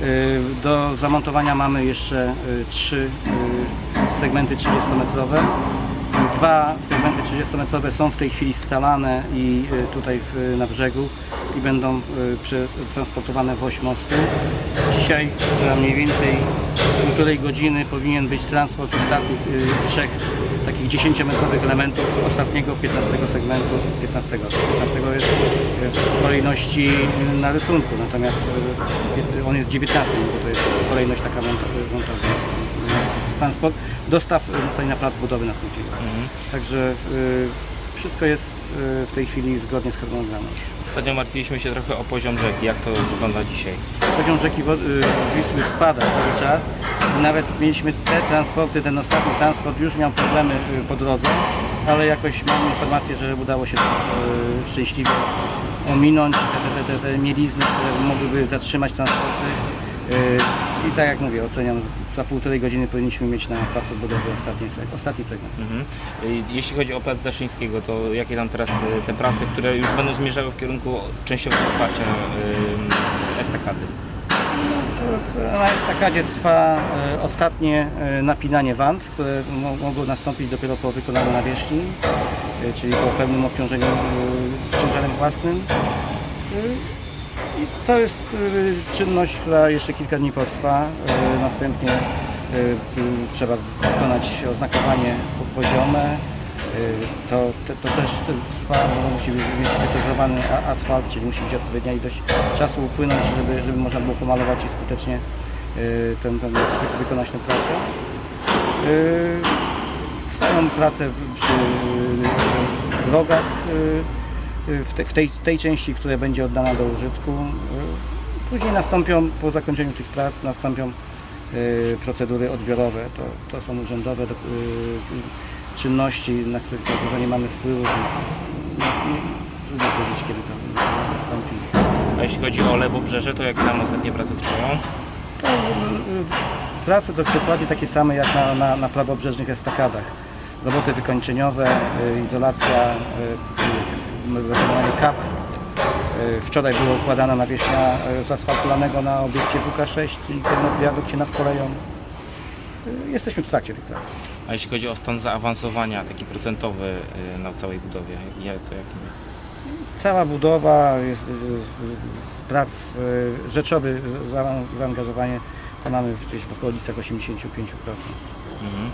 Y, do zamontowania mamy jeszcze y, trzy y, segmenty 30-metrowe Dwa segmenty 30-metrowe są w tej chwili scalane i y, tutaj w, na brzegu i będą y, przetransportowane w oś mostu. Dzisiaj za mniej więcej półtorej godziny powinien być transport ostatnich y, trzech takich 10-metrowych elementów ostatniego 15 segmentu. 15, 15 jest y, w kolejności y, na rysunku, natomiast y, on jest 19, bo to jest kolejność taka monta- montażu. Transport, dostaw y, tutaj na plac budowy nastąpiło. Także y, wszystko jest y, w tej chwili zgodnie z harmonogramem. Ostatnio martwiliśmy się trochę o poziom rzeki. Jak to wygląda dzisiaj? Poziom rzeki Wo- y, Wisły spada cały czas nawet mieliśmy te transporty, ten ostatni transport już miał problemy y, po drodze, ale jakoś mam informację, że udało się to y, szczęśliwie ominąć te, te, te, te, te mielizny, które mogłyby zatrzymać transporty. Y, I tak jak mówię, oceniam, za półtorej godziny powinniśmy mieć na placu budowy ostatni, seg- ostatni segment. Mhm. Y, Jeśli chodzi o plac Daszyńskiego, to jakie tam teraz y, te prace, które już będą zmierzały w kierunku częściowego otwarcia estakady? Na estakadzie trwa ostatnie napinanie wand, które mo- mogą nastąpić dopiero po wykonaniu nawierzchni, czyli po pełnym obciążeniu ciężarem własnym. I to jest e, czynność, która jeszcze kilka dni potrwa. E, Następnie m, trzeba wykonać oznakowanie po- poziome. To, to, to też trwa, bo musi mieć precyzowany a- asfalt, czyli musi być odpowiednia ilość czasu upłynąć, żeby, żeby można było pomalować i skutecznie ten, ten, wy- wykonać tę pracę. Trwają prace przy drogach w, te, w tej, tej części, która będzie oddana do użytku. E, Później nastąpią, po zakończeniu tych prac, nastąpią e, procedury odbiorowe. To, to są urzędowe do, e, czynności, na których za dużo nie mamy wpływu, więc no, no, trudno powiedzieć, kiedy to nastąpi. A jeśli chodzi o Lewobrzeże, to jakie tam ostatnie prace trwają? To y, prace to dokładnie takie same jak na, na, na prawobrzeżnych estakadach. Roboty wykończeniowe, y, izolacja, y, y, wykonanie kap. Y, Wczoraj była układana nawierzchnia y, zasfaltowanego na obiekcie WK6, czyli tym wiadukcie nad koleją. Y, Jesteśmy w trakcie tych prac. A jeśli chodzi o stan zaawansowania, taki procentowy na całej budowie, to jaki? Cała budowa jest prac rzeczowy za- zaangażowanie to mamy gdzieś w okolicach 85%. Mhm.